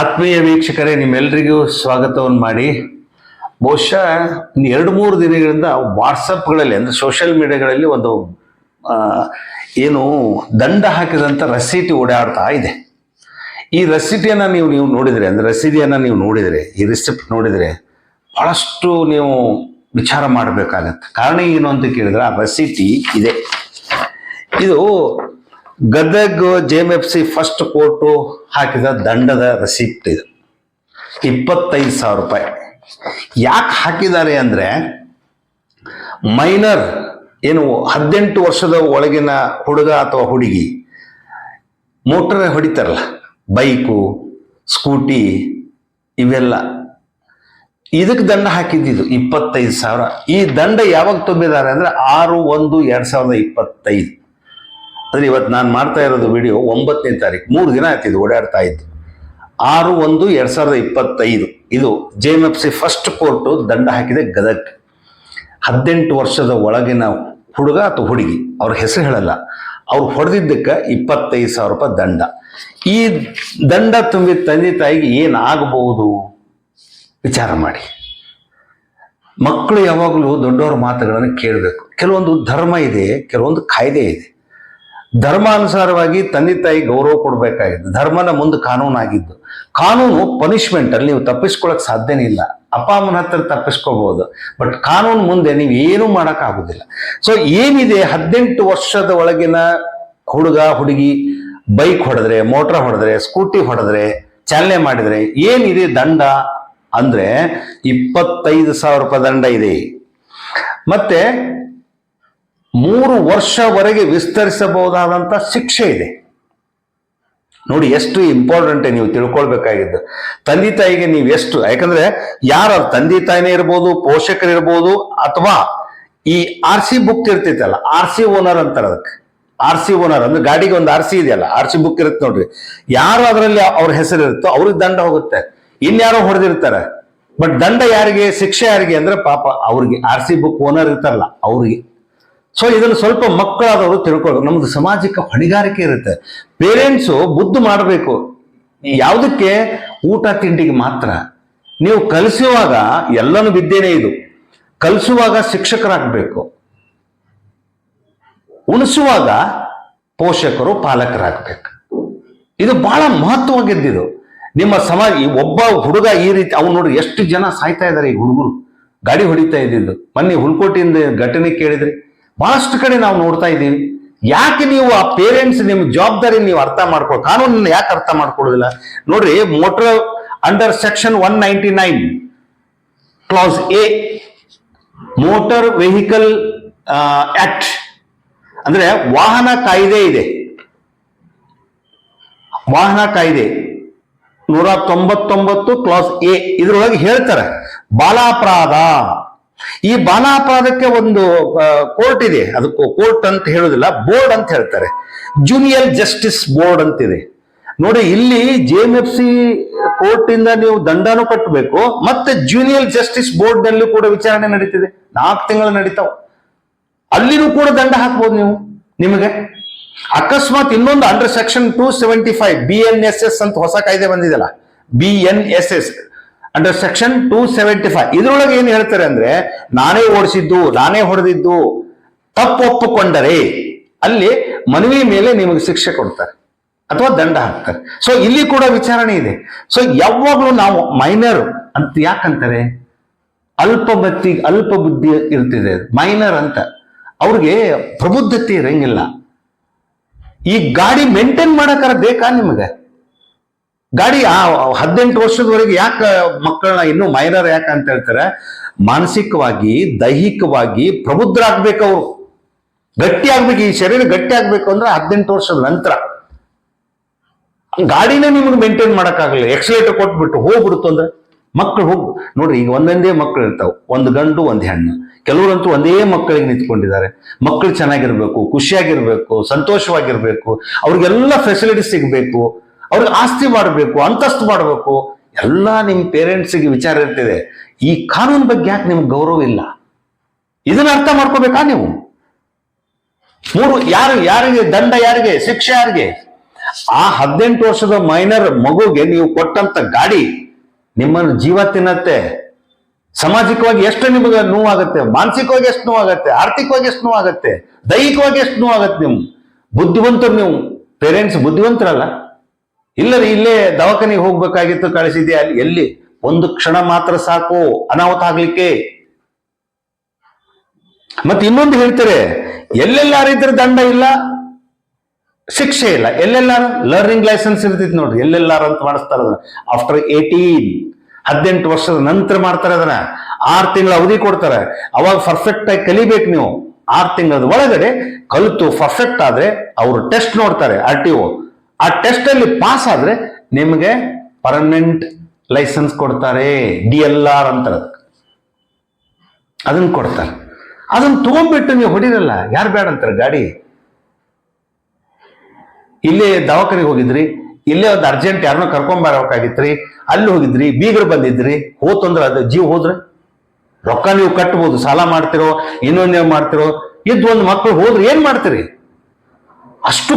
ಆತ್ಮೀಯ ವೀಕ್ಷಕರೇ ನಿಮ್ಮೆಲ್ಲರಿಗೂ ಸ್ವಾಗತವನ್ನು ಮಾಡಿ. ಬಹುಶಃ ಇನ್ನು ಎರಡು ಮೂರು ದಿನಗಳಿಂದ ವಾಟ್ಸಪ್ಗಳಲ್ಲಿ ಅಂದರೆ ಸೋಷಿಯಲ್ ಮೀಡಿಯಾಗಳಲ್ಲಿ ಒಂದು ಏನು ದಂಡ ಹಾಕಿದಂಥ ರಸೀಟಿ ಓಡಾಡ್ತಾ ಇದೆ. ಈ ರಸೀಟಿಯನ್ನು ನೀವು ನೀವು ನೋಡಿದರೆ, ಅಂದರೆ ರಸೀದಿಯನ್ನು ನೀವು ನೋಡಿದರೆ, ಈ ರಿಸಿಪ್ಟ್ ನೋಡಿದರೆ ಭಾಳಷ್ಟು ನೀವು ವಿಚಾರ ಮಾಡಬೇಕಾಗತ್ತೆ. ಕಾರಣ ಏನು ಅಂತ ಕೇಳಿದ್ರೆ ಆ ರಸೀಟಿ ಇದೆ. ಇದು Gadag J F C first court ಹಾಕಿದ ದಂಡದ ರಸೀಪ್ಟ್ ಇದು. ಇಪ್ಪತ್ತೈದು ಸಾವಿರ ರೂಪಾಯಿ. ಯಾಕೆ ಹಾಕಿದ್ದಾರೆ ಅಂದರೆ ಮೈನರ್ ಏನು ಹದಿನೆಂಟು ವರ್ಷದ ಒಳಗಿನ ಹುಡುಗ ಅಥವಾ ಹುಡುಗಿ ಮೋಟರ್ ಹೊಡಿತಾರಲ್ಲ ಬೈಕು ಸ್ಕೂಟಿ ಇವೆಲ್ಲ. ಇದಕ್ಕೆ ದಂಡ ಹಾಕಿದ್ದಿದ್ದು ಇಪ್ಪತ್ತೈದು ಸಾವಿರ. ಈ ದಂಡ ಯಾವಾಗ ತುಂಬಿದ್ದಾರೆ ಅಂದರೆ ಆರು ಒಂದು ಎರಡು ಸಾವಿರದ ಇಪ್ಪತ್ತೈದು. ಅಂದ್ರೆ ಇವತ್ತು ನಾನು ಮಾಡ್ತಾ ಇರೋದು ವಿಡಿಯೋ ಒಂಬತ್ತನೇ ತಾರೀಕು ಮೂರು ದಿನ ಆಯ್ತಿದ್ದು ಓಡಾಡ್ತಾ ಇದ್ದು. ಆರು ಒಂದು ಎರಡು ಸಾವಿರದ ಇಪ್ಪತ್ತೈದು, ಇದು J M F C first court ದಂಡ ಹಾಕಿದೆ ಗದಗ್. ಹದಿನೆಂಟು ವರ್ಷದ ಒಳಗಿನ ಹುಡುಗ ಅಥವಾ ಹುಡುಗಿ, ಅವ್ರ ಹೆಸರು ಹೇಳಲ್ಲ, ಅವ್ರು ಹೊಡೆದಿದ್ದಕ್ಕೆ ಇಪ್ಪತ್ತೈದು ಸಾವಿರ ರೂಪಾಯಿ ದಂಡ. ಈ ದಂಡ ತುಂಬಿದ ತಂದೆ ತಾಯಿಗೆ ಏನಾಗಬಹುದು ವಿಚಾರ ಮಾಡಿ. ಮಕ್ಕಳು ಯಾವಾಗಲೂ ದೊಡ್ಡವರ ಮಾತುಗಳನ್ನು ಕೇಳಬೇಕು. ಕೆಲವೊಂದು ಧರ್ಮ ಇದೆ, ಕೆಲವೊಂದು ಕಾಯ್ದೆ ಇದೆ. ಧರ್ಮಾನುಸಾರವಾಗಿ ತಂದೆ ತಾಯಿ ಗೌರವ ಕೊಡಬೇಕಾಗಿದ್ದು ಧರ್ಮನ ಮುಂದೆ ಕಾನೂನಾಗಿದ್ದು ಕಾನೂನು ಪನಿಷ್ಮೆಂಟ್ ಅಲ್ಲಿ ನೀವು ತಪ್ಪಿಸ್ಕೊಳಕ್ ಸಾಧ್ಯನೇ ಇಲ್ಲ. ಅಪ್ಪ, ಅಮ್ಮನ ಹತ್ರ ತಪ್ಪಿಸ್ಕೋಬಹುದು ಬಟ್ ಕಾನೂನು ಮುಂದೆ ನೀವು ಏನೂ ಮಾಡಕ್ ಆಗುದಿಲ್ಲ ಸೊ ಏನಿದೆ? ಹದಿನೆಂಟು ವರ್ಷದ ಒಳಗಿನ ಹುಡುಗ, ಹುಡುಗಿ ಬೈಕ್ ಹೊಡೆದ್ರೆ ಮೋಟ್ರ್ ಹೊಡೆದ್ರೆ ಸ್ಕೂಟಿ ಹೊಡೆದ್ರೆ, ಚಾಲನೆ ಮಾಡಿದ್ರೆ ಏನಿದೆ ದಂಡ? ಅಂದ್ರೆ ಇಪ್ಪತ್ತೈದು ಸಾವಿರ ರೂಪಾಯಿ ದಂಡ ಇದೆ. ಮತ್ತೆ ಮೂರು ವರ್ಷವರೆಗೆ ವಿಸ್ತರಿಸಬಹುದಾದಂಥ ಶಿಕ್ಷೆ ಇದೆ. ನೋಡಿ, ಎಷ್ಟು ಇಂಪಾರ್ಟೆಂಟ್ ನೀವು ತಿಳ್ಕೊಳ್ಬೇಕಾಗಿದ್ದು. ತಂದೆ ತಾಯಿಗೆ ನೀವು ಎಷ್ಟು, ಯಾಕಂದ್ರೆ ಯಾರ ತಂದೆ ತಾಯಿನೇ ಇರ್ಬೋದು, ಪೋಷಕರು ಇರ್ಬೋದು, ಅಥವಾ ಈ ಆರ್ ಸಿ ಬುಕ್ ಇರ್ತೈತಲ್ಲ ಆರ್ ಸಿ ಓನರ್ ಅಂತಾರೆ ಅದಕ್ಕೆ. ಆರ್ ಸಿ ಓನರ್ ಅಂದ್ರೆ ಗಾಡಿಗೆ ಒಂದು ಆರ್ ಸಿ ಇದೆಯಲ್ಲ ಆರ್ ಸಿ ಬುಕ್ ಇರುತ್ತೆ ನೋಡ್ರಿ. ಯಾರು ಅದರಲ್ಲಿ ಅವ್ರ ಹೆಸರು ಇರುತ್ತೋ ಅವ್ರಿಗೆ ದಂಡ ಹೋಗುತ್ತೆ. ಇನ್ಯಾರೋ ಹೊಡೆದಿರ್ತಾರೆ. ಬಟ್ ದಂಡ ಯಾರಿಗೆ, ಶಿಕ್ಷೆ ಯಾರಿಗೆ ಅಂದ್ರೆ ಪಾಪ ಅವ್ರಿಗೆ ಆರ್ ಸಿ ಬುಕ್ ಓನರ್ ಇರ್ತಾರಲ್ಲ, ಅವ್ರಿಗೆ. ಸೊ ಇದನ್ನು ಸ್ವಲ್ಪ ಮಕ್ಕಳಾದವರು ತಿಳ್ಕೊಳ್ಬೇಕು ನಮ್ದು ಸಾಮಾಜಿಕ ಹೊಣೆಗಾರಿಕೆ ಇರುತ್ತೆ. ಪೇರೆಂಟ್ಸು ಬುದ್ಧಿ ಮಾಡಬೇಕು. ಯಾವುದಕ್ಕೆ? ಊಟ ತಿಂಡಿಗೆ ಮಾತ್ರ. ನೀವು ಕಲಿಸುವಾಗ ಎಲ್ಲನೂ ವಿದ್ಯೆನೇ ಇದು. ಕಲಿಸುವಾಗ ಶಿಕ್ಷಕರಾಗಬೇಕು. ಉಣಿಸುವಾಗ ಪೋಷಕರು ಪಾಲಕರಾಗಬೇಕು. ಇದು ಬಹಳ ಮಹತ್ವವಾಗಿದ್ದಿದು ನಿಮ್ಮ ಸಮಾಜ ಈ ಒಬ್ಬ ಹುಡುಗ ಈ ರೀತಿ ಅವ್ನು ನೋಡಿ ಎಷ್ಟು ಜನ ಸಾಯ್ತಾ ಇದ್ದಾರೆ ಈ ಹುಡುಗರು. ಗಾಡಿ ಹೊಡಿತಾ ಇದ್ದಿದ್ದು. ಮೊನ್ನೆ ಹುಲ್ಕೋಟಿಯಿಂದ ಘಟನೆ ಕೇಳಿದ್ರಿ. ಬಹಳಷ್ಟು ಕಡೆ ನಾವು ನೋಡ್ತಾ ಇದ್ದೀವಿ. ಯಾಕೆ ನೀವು ಆ ಪೇರೆಂಟ್ಸ್ ನಿಮ್ಮ ಜವಾಬ್ದಾರಿ ನೀವು ಅರ್ಥ ಮಾಡ್ಕೊ ಕಾನೂನನ್ನ ಯಾಕೆ ಅರ್ಥ ಮಾಡ್ಕೊಳ್ಳೋದಿಲ್ಲ? ನೋಡ್ರಿ motor under section one ninety nine class A motor vehicle act ಅಂದ್ರೆ ವಾಹನ ಕಾಯ್ದೆ ಇದೆ. ವಾಹನ ಕಾಯ್ದೆ. ನೂರ ತೊಂಬತ್ತೊಂಬತ್ತು ಕ್ಲಾಸ್ ಎ ಇದ್ರೊಳಗೆ ಹೇಳ್ತಾರೆ, ಬಾಲಾಪರಾಧ. ಈ ಬಾಲಾಪರಾಧಕ್ಕೆ ಒಂದು ಕೋರ್ಟ್ ಇದೆ. ಅದಕ್ಕೆ ಕೋರ್ಟ್ ಅಂತ ಹೇಳೋದಿಲ್ಲ ಬೋರ್ಡ್ ಅಂತ ಹೇಳ್ತಾರೆ. ಜೂನಿಯರ್ ಜಸ್ಟಿಸ್ ಬೋರ್ಡ್ ಅಂತಿದೆ. ನೋಡಿ, ಇಲ್ಲಿ J M F C court ಇಂದ ನೀವು ದಂಡನೂ ಕಟ್ಟಬೇಕು ಮತ್ತೆ ಜೂನಿಯರ್ ಜಸ್ಟಿಸ್ ಬೋರ್ಡ್ನಲ್ಲಿ ಕೂಡ ವಿಚಾರಣೆ ನಡೀತಿದೆ. ನಾಲ್ಕು ತಿಂಗಳು ನಡೀತಾವ. ಅಲ್ಲಿನೂ ಕೂಡ ದಂಡ ಹಾಕ್ಬೋದು ನೀವು, ನಿಮಗೆ. ಅಕಸ್ಮಾತ್ ಇನ್ನೊಂದು under section two seventy five B N S S ಅಂತ ಹೊಸ ಕಾಯ್ದೆ ಬಂದಿದೆಯಲ್ಲ B N S S under section two seventy five ಇದ್ರೊಳಗೆ ಏನ್ ಹೇಳ್ತಾರೆ ಅಂದ್ರೆ, ನಾನೇ ಓಡಿಸಿದ್ದು, ನಾನೇ ಹೊಡೆದಿದ್ದು, ತಪ್ಪು ಒಪ್ಪಿಕೊಂಡರೆ, ಅಲ್ಲಿ ಮನವಿ ಮೇಲೆ ನಿಮಗೆ ಶಿಕ್ಷೆ ಕೊಡ್ತಾರೆ, ಅಥವಾ ದಂಡ ಹಾಕ್ತಾರೆ. ಸೊ ಇಲ್ಲಿ ಕೂಡ ವಿಚಾರಣೆ ಇದೆ. ಸೊ ಯಾವಾಗಲೂ ನಾವು ಮೈನರ್ ಅಂತ ಯಾಕಂತಾರೆ? ಅಲ್ಪ ಬತ್ತಿ, ಅಲ್ಪ ಬುದ್ಧಿ ಇರ್ತಿದೆ. ಮೈನರ್ ಅಂತ. ಅವ್ರಿಗೆ ಪ್ರಬುದ್ಧತೆ ಇರಂಗಿಲ್ಲ. ಈ ಗಾಡಿ ಮೇಂಟೈನ್ ಮಾಡಕ್ಕಾರ ಬೇಕಾ ನಿಮಗೆ? ಗಾಡಿ ಆ ಹದಿನೆಂಟು ವರ್ಷದವರೆಗೆ ಯಾಕೆ ಮಕ್ಕಳನ್ನ ಇನ್ನು ಮೈನರ್ ಯಾಕೆ ಅಂತ ಹೇಳ್ತಾರೆ? ಮಾನಸಿಕವಾಗಿ, ದೈಹಿಕವಾಗಿ ಪ್ರಬುದ್ಧರಾಗ್ಬೇಕು ಅವರು. ಗಟ್ಟಿ ಆಗ್ಬೇಕು ಈ ಶರೀರ ಗಟ್ಟಿ ಆಗ್ಬೇಕು ಅಂದ್ರೆ ಹದಿನೆಂಟು ವರ್ಷದ ನಂತರ. ಗಾಡಿನೇ ನಿಮ್ಗೆ ಮೇಂಟೈನ್ ಮಾಡೋಕ್ಕಾಗಲ್ಲ. ಎಕ್ಸಲೇಟರ್ ಕೊಟ್ಬಿಟ್ಟು ಹೋಗ್ಬಿಡ್ತು ಅಂದ್ರೆ ಮಕ್ಕಳು ಹೋಗ್ ನೋಡ್ರಿ, ಈಗ ಒಂದೊಂದೇ ಮಕ್ಕಳು ಇರ್ತಾವೆ. ಒಂದು ಗಂಡು, ಒಂದು ಹೆಣ್ಣು. ಕೆಲವರಂತೂ ಒಂದೇ ಮಕ್ಕಳಿಗೆ ನಿಂತ್ಕೊಂಡಿದ್ದಾರೆ. ಮಕ್ಕಳು ಚೆನ್ನಾಗಿರ್ಬೇಕು, ಖುಷಿಯಾಗಿರ್ಬೇಕು, ಸಂತೋಷವಾಗಿರ್ಬೇಕು. ಅವ್ರಿಗೆಲ್ಲ ಫೆಸಿಲಿಟಿ ಸಿಗ್ಬೇಕು. ಅವ್ರಿಗೆ ಆಸ್ತಿ ಮಾಡಬೇಕು, ಅಂತಸ್ತು ಮಾಡಬೇಕು. ಎಲ್ಲ ನಿಮ್ಮ ಪೇರೆಂಟ್ಸಿಗೆ ವಿಚಾರ ಇರ್ತಿದೆ. ಈ ಕಾನೂನು ಬಗ್ಗೆ ಯಾಕೆ ನಿಮ್ಗೆ ಗೌರವ ಇಲ್ಲ? ಇದನ್ನ ಅರ್ಥ ಮಾಡ್ಕೋಬೇಕಾ ನೀವು? ಮೂರು, ಯಾರು, ಯಾರಿಗೆ, ದಂಡ ಯಾರಿಗೆ, ಶಿಕ್ಷೆ ಯಾರಿಗೆ? ಆ ಹದಿನೆಂಟು ವರ್ಷದ ಮೈನರ್ ಮಗುಗೆ ನೀವು ಕೊಟ್ಟಂತ ಗಾಡಿ ನಿಮ್ಮನ್ನು ಜೀವ ತಿನ್ನತ್ತೆ. ಸಾಮಾಜಿಕವಾಗಿ ಎಷ್ಟು ನಿಮಗೆ ನೋವಾಗುತ್ತೆ? ಮಾನಸಿಕವಾಗಿ ಎಷ್ಟು ನೋವಾಗುತ್ತೆ? ಆರ್ಥಿಕವಾಗಿ ಎಷ್ಟು ನೋವಾಗುತ್ತೆ? ದೈಹಿಕವಾಗಿ ಎಷ್ಟು ನೋವಾಗತ್ತೆ ನೀವು ಬುದ್ಧಿವಂತರು ನೀವು ಪೇರೆಂಟ್ಸ್ ಬುದ್ಧಿವಂತರಲ್ಲ? ಇಲ್ಲರಿ ಇಲ್ಲೇ ದವಾಖಾನೆಗೆ ಹೋಗ್ಬೇಕಾಗಿತ್ತು ಕಳಿಸಿದೆ ಅಲ್ಲಿ ಎಲ್ಲಿ? ಒಂದು ಕ್ಷಣ ಮಾತ್ರ ಸಾಕು. ಅನಾಹುತ ಆಗ್ಲಿಕ್ಕೆ. ಮತ್ತೆ ಇನ್ನೊಂದು ಹೇಳ್ತಾರೆ ಎಲ್ಲೆಲ್ಲಾರಿದ್ರೆ ದಂಡ ಇಲ್ಲ? ಶಿಕ್ಷೆ ಇಲ್ಲ. ಎಲ್ಲೆಲ್ಲಾರ ಲರ್ನಿಂಗ್ ಲೈಸೆನ್ಸ್ ಇರ್ತೈತಿ ನೋಡ್ರಿ. ಎಲ್ಲೆಲ್ಲಾರ ಅಂತ ಮಾಡಿಸ್ತಾರ ಅದನ್ನ. ಆಫ್ಟರ್ ಏಟೀನ್ ಹದಿನೆಂಟು ವರ್ಷದ ನಂತರ ಮಾಡ್ತಾರೆ ಅದನ್ನ. ಆರು ತಿಂಗಳ ಅವಧಿ ಕೊಡ್ತಾರೆ. ಅವಾಗ ಪರ್ಫೆಕ್ಟ್ ಆಗಿ ಕಲಿಬೇಕು ನೀವು. ಆರು ತಿಂಗಳದ ಒಳಗಡೆ ಕಲಿತು ಪರ್ಫೆಕ್ಟ್ ಆದ್ರೆ ಅವರು ಟೆಸ್ಟ್ ನೋಡ್ತಾರೆ ಆರ್ ಟಿ ಒ ಆ ಟೆಸ್ಟ್ ಅಲ್ಲಿ ಪಾಸ್ ಆದ್ರೆ ನಿಮಗೆ ಪರ್ಮನೆಂಟ್ ಲೈಸೆನ್ಸ್ ಕೊಡ್ತಾರೆ ಡಿ ಎಲ್ ಆರ್ ಅದಕ್ಕೆ. ಅದನ್ನ ಕೊಡ್ತಾರೆ. ಅದನ್ನ ತಗೊಂಡ್ಬಿಟ್ಟು ನೀವು ಹೊಡಿರಲ್ಲ, ಯಾರು ಬೇಡ ಅಂತಾರೆ ಗಾಡಿ? ಇಲ್ಲೇ ದವಾಖಾನೆಗೆ ಹೋಗಿದ್ರಿ, ಇಲ್ಲೇ ಒಂದು ಅರ್ಜೆಂಟ್ ಯಾರನ್ನೋ ಕರ್ಕೊಂಡ್ ಬರಬೇಕಾಗಿತ್ರಿ, ಅಲ್ಲಿ ಹೋಗಿದ್ರಿ, ಬೀಗರು ಬಂದಿದ್ರಿ ಹೋತಂದ್ರ ಅದು, ಜೀವ ಹೋದ್ರೆ? ರೊಕ್ಕ ನೀವು ಕಟ್ಬೋದು, ಸಾಲ ಮಾಡ್ತಿರೋ ನೀವು ಮಾಡ್ತಿರೋ, ಇದ್ದು ಒಂದು ಮಕ್ಕಳು ಹೋದ್ರೆ ಏನ್ ಮಾಡ್ತೀರಿ? ಅಷ್ಟು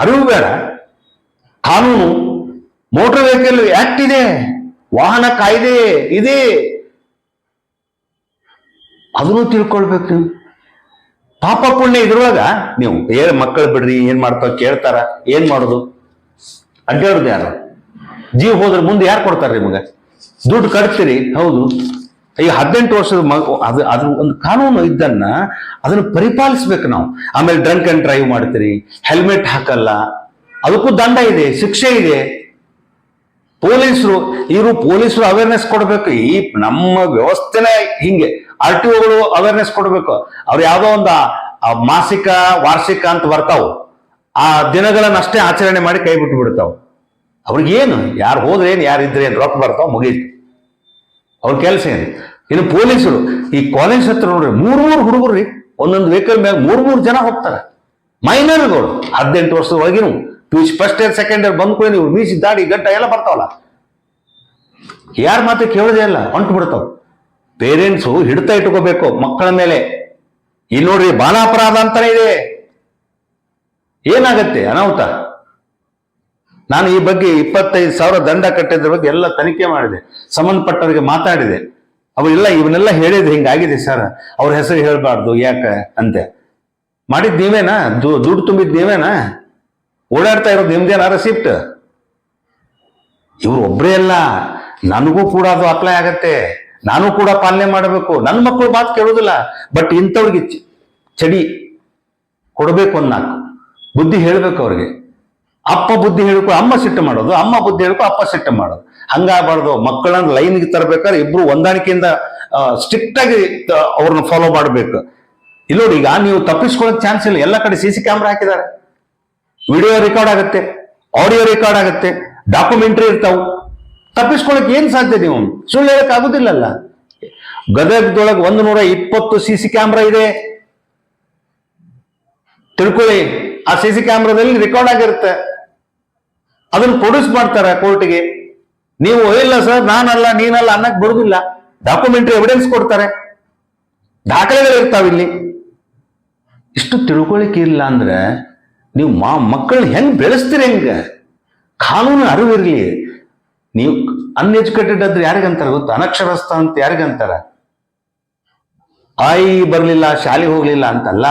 ಅರಿವು ಬೇಡ. ಕಾನೂನು ಮೋಟರ್ ವೆಹಿಕಲ್ ಆಕ್ಟ್ ಇದೆ, ವಾಹನ ಕಾಯ್ದೆ ಇದೆ. ಅದನ್ನು ತಿಳ್ಕೊಳ್ಬೇಕು ಪಾಪ ಪುಣ್ಯ ಇದ್ರೊಳಗ ನೀವು ಏನ್ ಮಕ್ಕಳು ಬಿಡ್ರಿ, ಏನ್ ಮಾಡ್ತಾವ ಕೇಳ್ತಾರ, ಏನ್ ಮಾಡೋದು? ಅಡ್ಡಾಡುದು ಯಾರು? ಜೀವ ಹೋದ್ರೆ ಮುಂದೆ ಯಾರು ಕೊಡ್ತಾರೆ ನಿಮಗೆ? ದುಡ್ಡು ಕಟ್ತೀರಿ, ಹೌದು. ಈ ಹದಿನೆಂಟು ವರ್ಷದ ಮಗ ಅದು ಅದ್ರ ಒಂದು ಕಾನೂನು ಇದ್ದನ್ನ ಅದನ್ನು ಪರಿಪಾಲಿಸ್ಬೇಕು ನಾವು. ಆಮೇಲೆ ಡ್ರಂಕ್ ಅಂಡ್ ಡ್ರೈವ್ ಮಾಡ್ತೀರಿ ಹೆಲ್ಮೆಟ್ ಹಾಕಲ್ಲ ಅದಕ್ಕೂ ದಂಡ ಇದೆ, ಶಿಕ್ಷೆ ಇದೆ. ಪೊಲೀಸರು, ಇವರು ಪೊಲೀಸರು ಅವೇರ್ನೆಸ್ ಕೊಡಬೇಕು. ಈ ನಮ್ಮ ವ್ಯವಸ್ಥೆನೇ ಹಿಂಗೆ ಆರ್ ಟಿ ಒಗಳು ಅವೇರ್ನೆಸ್ ಕೊಡಬೇಕು. ಅವ್ರು ಯಾವುದೋ ಒಂದು ಮಾಸಿಕ, ವಾರ್ಷಿಕ ಅಂತ ಬರ್ತಾವು. ಆ ದಿನಗಳನ್ನ ಅಷ್ಟೇ ಆಚರಣೆ ಮಾಡಿ ಕೈ ಬಿಟ್ಟು ಬಿಡ್ತಾವ. ಅವ್ರಿಗೇನು, ಯಾರು ಹೋದ್ರೆ ಏನು ಯಾರು ಇದ್ರೆ ಏನು ರೊಕ್ಕ ಬರ್ತಾವ, ಮುಗೀತು. ಅವ್ರ ಕೆಲಸ ಏನು? ಇನ್ನು ಪೊಲೀಸರು, ಈ ಕಾಲೇಜ್ ಹತ್ರ ನೋಡ್ರಿ ಮೂರು ಮೂರು ಹುಡುಗರು ರೀ. ಒಂದೊಂದು ವೆಹಿಕಲ್ ಮ್ಯಾಗ ಮೂರು ಮೂರು ಜನ ಹೋಗ್ತಾರೆ. ಮೈನರ್ಗಳು ಹದಿನೆಂಟು ವರ್ಷದ ಒಳಗಿನ P U first year second year ಬಂದ್ಕೊಳ್ಳಿ ನೀವು ಮೀಸಿ ದಾಡಿ ಗಡ್ಡ ಎಲ್ಲ ಬರ್ತಾವಲ್ಲ? ಯಾರ ಮಾತು ಕೇಳೋದೇ ಇಲ್ಲ, ಹೊಂಟು ಬಿಡ್ತಾವ. ಪೇರೆಂಟ್ಸು ಹಿಡಿತ ಇಟ್ಕೋಬೇಕು, ಮಕ್ಕಳ ಮೇಲೆ. ಇಲ್ಲಿ ನೋಡ್ರಿ, ಬಾಲಾಪರಾಧ ಅಂತಾನೆ ಇದೆ. ಏನಾಗತ್ತೆ ಅನಾಹುತ? ನಾನು ಈ ಬಗ್ಗೆ ಇಪ್ಪತ್ತೈದು ಸಾವಿರ ದಂಡ ಕಟ್ಟಿದ್ರ ಬಗ್ಗೆ ಎಲ್ಲ ತನಿಖೆ ಮಾಡಿದೆ, ಸಂಬಂಧಪಟ್ಟವರಿಗೆ ಮಾತಾಡಿದೆ. ಅವರೆಲ್ಲ ಇವನ್ನೆಲ್ಲ ಹೇಳಿದ್ರೆ ಹಿಂಗಾಗಿದೆ ಸರ್. ಅವ್ರ ಹೆಸರು ಹೇಳಬಾರ್ದು, ಯಾಕೆ? ಅಂತೆ ಮಾಡಿದ್ ನೀವೇನಾ? ದುಡ್ಡು ತುಂಬಿದ್ ನೀವೇನಾ? ಓಡಾಡ್ತಾ ಇರೋದು ನಿಮ್ದೇನಾರ ಸಿಫ್ಟ್ ಇವ್ರು ಒಬ್ಬರೇ ಅಲ್ಲ. ನನಗೂ ಕೂಡ ಅದು ಅಪ್ಲೈ ಆಗತ್ತೆ. ನಾನು ಕೂಡ ಪಾಲನೆ ಮಾಡಬೇಕು. ನನ್ನ ಮಕ್ಕಳು ಮಾತು ಕೇಳೋದಿಲ್ಲ. ಬಟ್ ಇಂಥವ್ರಿಗೆ ಚಡಿ ಕೊಡಬೇಕು ನಾಲ್ಕು. ಬುದ್ಧಿ ಹೇಳ್ಬೇಕು ಅವ್ರಿಗೆ. ಅಪ್ಪ ಬುದ್ಧಿ ಹೇಳ್ಕೊ ಅಮ್ಮ ಸಿಟ್ಟು ಮಾಡೋದು. ಅಮ್ಮ ಬುದ್ಧಿ ಹೇಳ್ಕೊ ಅಪ್ಪ ಸಿಟ್ಟು ಮಾಡೋದು. ಹಂಗಾಗಬಾರ್ದು. ಮಕ್ಕಳನ್ನ ಲೈನ್ಗೆ ತರಬೇಕಾದ್ರೆ ಇಬ್ರು ಹೊಂದಾಣಿಕೆಯಿಂದ ಸ್ಟ್ರಿಕ್ಟ್ ಆಗಿ ಅವ್ರನ್ನ ಫಾಲೋ ಮಾಡಬೇಕು. ಇಲ್ಲೋಡಿ, ಈಗ ನೀವು ತಪ್ಪಿಸ್ಕೊಳ್ಳೋಕೆ ಚಾನ್ಸ್ ಇಲ್ಲ. ಎಲ್ಲ ಕಡೆ ಸಿ ಸಿ ಕ್ಯಾಮ್ರಾ ಹಾಕಿದ್ದಾರೆ. ವಿಡಿಯೋ ರೆಕಾರ್ಡ್ ಆಗುತ್ತೆ, ಆಡಿಯೋ ರೆಕಾರ್ಡ್ ಆಗುತ್ತೆ, ಡಾಕ್ಯುಮೆಂಟ್ರಿ ಇರ್ತಾವು. ತಪ್ಪಿಸ್ಕೊಳಕ್ ಏನ್ ಸಾಧ್ಯ ನೀವು? ಸುಳ್ಳು ಹೇಳಕ್ ಆಗುದಿಲ್ಲಲ್ಲ. ಗದಗದೊಳಗೆ ಒಂದು ನೂರ ಇಪ್ಪತ್ತು ಸಿ ಸಿ ಕ್ಯಾಮ್ರಾ ಇದೆ. ತಿಳ್ಕೊಳ್ಳಿ, ಆ ಸಿ ಸಿ ಕ್ಯಾಮ್ರಾದಲ್ಲಿ ರೆಕಾರ್ಡ್ ಆಗಿರುತ್ತೆ. ಅದನ್ನ ಪ್ರೊಡ್ಯೂಸ್ ಮಾಡ್ತಾರೆ ಕೋರ್ಟ್ಗೆ. ನೀವು ಇಲ್ಲ ಸರ್, ನಾನಲ್ಲ, ನೀನಲ್ಲ ಅನ್ನಕ್ ಬರುದಿಲ್ಲ. ಡಾಕ್ಯುಮೆಂಟ್ರಿ ಎವಿಡೆನ್ಸ್ ಕೊಡ್ತಾರೆ. ದಾಖಲೆಗಳು ಇರ್ತಾವ ಇಲ್ಲಿ ಇಷ್ಟು ತಿಳ್ಕೊಳಿಕೆ ಇಲ್ಲ ಅಂದ್ರೆ ನೀವು ಮಾ ಮಕ್ಕಳನ್ನ ಹೆಂಗ್ ಬೆಳೆಸ್ತೀರಿ ಹೆಂಗ? ಕಾನೂನು ಅರಿವಿರ್ಲಿ. ನೀವು ಅನ್ಎಜುಕೇಟೆಡ್ ಆದ್ರೆ ಯಾರಿಗಂತಾರ ಗೊತ್ತ? ಅನಕ್ಷರಸ್ಥ ಅಂತ ಯಾರಿಗಂತಾರ? ಆಯಿ ಬರಲಿಲ್ಲ, ಶಾಲೆಗೆ ಹೋಗ್ಲಿಲ್ಲ ಅಂತಲ್ಲ,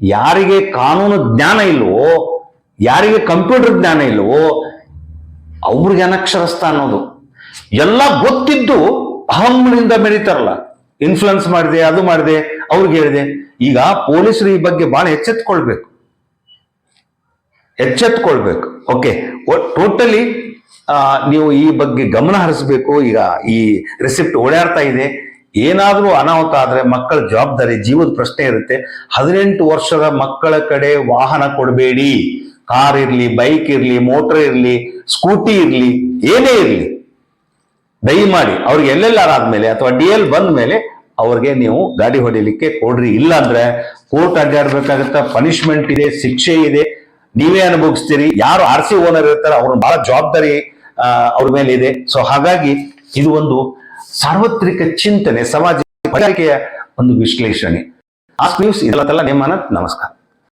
ಯಾರಿಗೆ ಕಾನೂನು ಜ್ಞಾನ ಇಲ್ವೋ, ಯಾರಿಗೆ ಕಂಪ್ಯೂಟರ್ ಜ್ಞಾನ ಇಲ್ವೋ, ಅವ್ರಿಗೆ ಅನಕ್ಷರಸ್ಥ ಅನ್ನೋದು. ಎಲ್ಲ ಗೊತ್ತಿದ್ದು ಅಹಂನಿಂದ ಮೆರೀತಾರಲ್ಲ. ಇನ್ಫ್ಲುಯೆನ್ಸ್ ಮಾಡಿದೆ, ಅದು ಮಾಡಿದೆ, ಅವ್ರಿಗೆ ಹೇಳಿದೆ. ಈಗ ಪೊಲೀಸರು ಈ ಬಗ್ಗೆ ಬಹಳ ಎಚ್ಚೆತ್ಕೊಳ್ಬೇಕು. ಎಚ್ಚೆತ್ಕೊಳ್ಬೇಕು. ಓಕೆ ಟೋಟಲಿ ನೀವು ಈ ಬಗ್ಗೆ ಗಮನ ಹರಿಸಬೇಕು. ಈಗ ಈ ರೆಸಿಪ್ಟ್ ಓಡಾಡ್ತಾ ಇದೆ. ಏನಾದರೂ ಅನಾಹುತ ಆದರೆ ಮಕ್ಕಳ ಜವಾಬ್ದಾರಿ, ಜೀವದ ಪ್ರಶ್ನೆ ಇರುತ್ತೆ. ಹದಿನೆಂಟು ವರ್ಷದ ಮಕ್ಕಳ ಕಡೆ ವಾಹನ ಕೊಡಬೇಡಿ. ಕಾರ್ ಇರಲಿ ಬೈಕ್ ಇರಲಿ ಮೋಟರ್ ಇರಲಿ ಸ್ಕೂಟಿ ಇರಲಿ, ಏನೇ ಇರಲಿ. ದಯಮಾಡಿ, ಅವ್ರಿಗೆ ಎಲ್ಲೆಲ್ಲಾರ ಆದ್ಮೇಲೆ ಅಥವಾ ಡಿ ಎಲ್ ಬಂದ ಮೇಲೆ ಅವ್ರಿಗೆ ನೀವು ಗಾಡಿ ಹೊಡಿಲಿಕ್ಕೆ ಕೊಡ್ರಿ. ಇಲ್ಲ ಅಂದ್ರೆ ಕೋರ್ಟ್ ಅಡ್ಡಾಡ್ಬೇಕಾಗತ್ತ ಪನಿಷ್ಮೆಂಟ್ ಇದೆ, ಶಿಕ್ಷೆ ಇದೆ. ನೀವೇ ಅನುಭವಿಸ್ತೀರಿ, ಯಾರು ಆರ್ ಸಿ ಓನರ್ ಇರ್ತಾರೆ, ಅವ್ರ ಬಹಳ ಜವಾಬ್ದಾರಿ ಅವ್ರ ಮೇಲೆ ಇದೆ. ಸೊ ಹಾಗಾಗಿ ಇದು ಒಂದು ಸಾರ್ವತ್ರಿಕ ಚಿಂತನೆ, ಸಮಾಜ ಒಂದು ವಿಶ್ಲೇಷಣೆ. ಆ ನ್ಯೂಸ್ ಇದೆಲ್ಲ ನಿಮ್ಮ ನಮಸ್ಕಾರ.